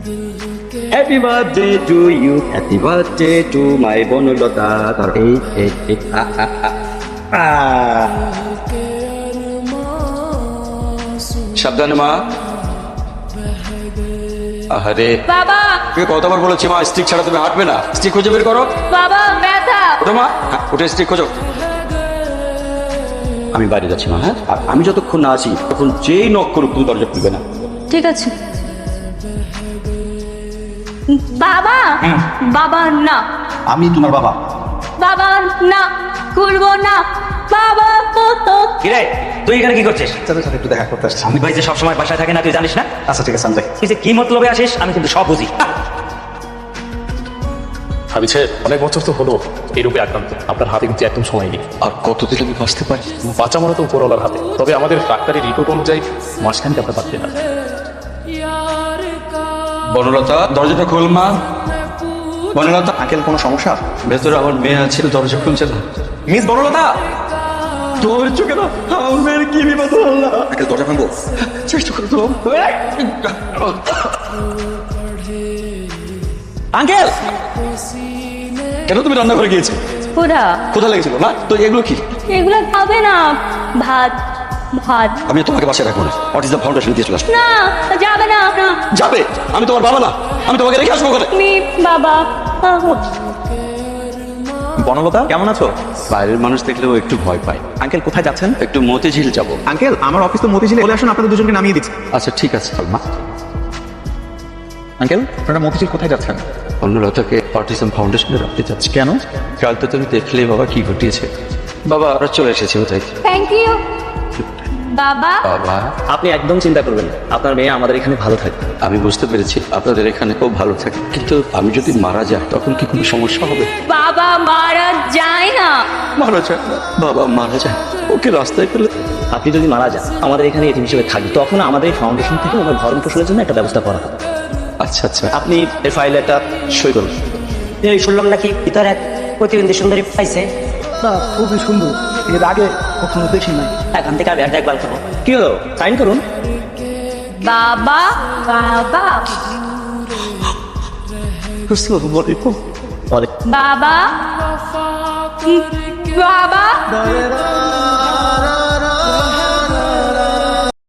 Happy birthday to you happy birthday to my Banalata তার এই। সাবধানে মা আরে বাবা। তুমি কতবার বলেছি মা স্টিক ছাড়া তুমি হাঁটবে না। স্টিক খুঁজে বের করো। বাবা ব্যথা। ওঠো মা। হ্যাঁ, উঠে স্টিক খোঁজো। আমি বাইরে যাচ্ছি মা হ্যাঁ? আর আমি যতক্ষণ না আসি তখন যেই নক করুক তুমি দরজা খুলবে না। ঠিক আছে। বাবা? বাবা না। আমি তোমার বাবা। বাবা না। খুলবো না। বাবা তো তো। কিরে তুই এখানে কি করছিস? তাদের সাথে একটু দেখা করতে আসছি। আমি ভাই যে সবসময় বাসায় থাকে না তুই জানিস না? আচ্ছা ঠিক আছে আমি যাই। তুই যে কি মতলবে আসিস আমি কিন্তু সব বুঝি। ভাবিছে অনেক বছর তো হলো এই রূপে আক্রান্ত। আপনার হাতে কিন্তু একদম সময় নেই। আর কতদিন আমি বাঁচতে পারি? বাঁচা মনে তো উপরওয়ালার হাতে। তবে আমাদের ডাক্তারি রিপোর্ট অনুযায়ী মাঝখানে আপনার পারতে না বনলতা দরজাটা খোল মা। বনলতা। আঙ্কেল কোনো সমস্যা? ভেতরে আমার মেয়ে আছে দরজা খুলছে না। মিস বনলতা! তোর চোখে না আমার কি বিপদ হলো? আঙ্কেল দরজা ভাঙবো। চেষ্টা করো তো। আঙ্কেল! কেন তুমি রান্না করে গিয়েছো? পুরা কোথায় লেগেছিল? না তো এগুলো কি? এগুলো খাবে না। ভাত ভাত আমি তোমাকে বাসায় রাখব না। অটিজম ফাউন্ডেশন দিয়ে চলে আসব? না যাবে না না যাবে? আমি তোমার বাবা না। আমি তোমাকে রেখে আসব ওখানে। তুমি বাবা আহ, বনলতা কেমন আছো? বাইরের মানুষ দেখলেও একটু ভয় পায়। আঙ্কেল কোথায় যাচ্ছেন? একটু মতিঝিল যাব। আঙ্কেল আমার অফিস তো মতিঝিলে। বলে আসুন আপনাদের দুজনকে নামিয়ে দিচ্ছি। আচ্ছা ঠিক আছে মা। আঙ্কেল আপনারা মতিঝিল কোথায় যাচ্ছেন? অন্যলতাকে অটিজম ফাউন্ডেশনে রাখতে চাচ্ছি কেন? কাল তো তুমি দেখলে বাবা কি ঘটিয়েছে। বাবা আমরা চলে এসেছি ওটাই। থ্যাংক ইউ বাবা? বাবা। আপনি একদম চিন্তা করবেন না। আপনার মেয়ে আমাদের এখানে ভালো থাকবে। আমি বুঝতে পেরেছি আপনাদের এখানে খুব ভালো থাকে। কিন্তু আমি যদি মারা যাই তখন কি কোনো সমস্যা হবে? বাবা মারা যায় না। মারা যায় বাবা মারা যায়। ওকে রাস্তায় ফেলে আপনি যদি মারা যান আমাদের এখানে এটিম হিসেবে থাকবে। তখন আমাদের এই ফাউন্ডেশন থেকে ওনার ভরণ পোষণের জন্য একটা ব্যবস্থা করা হবে। আচ্ছা আচ্ছা। আপনি এই ফাইলে একটা সই করুন। এই শুনলাম নাকি ভিতরে এক প্রতিবন্ধী সুন্দরী পাইছে। না খুবই সুন্দর। এর আগে কখনো দেখি নাই। এখান থেকে আমি একবার করব কি হলো? সাইন করুন। বাবা বাবা। বলে। বাবা। বাবা।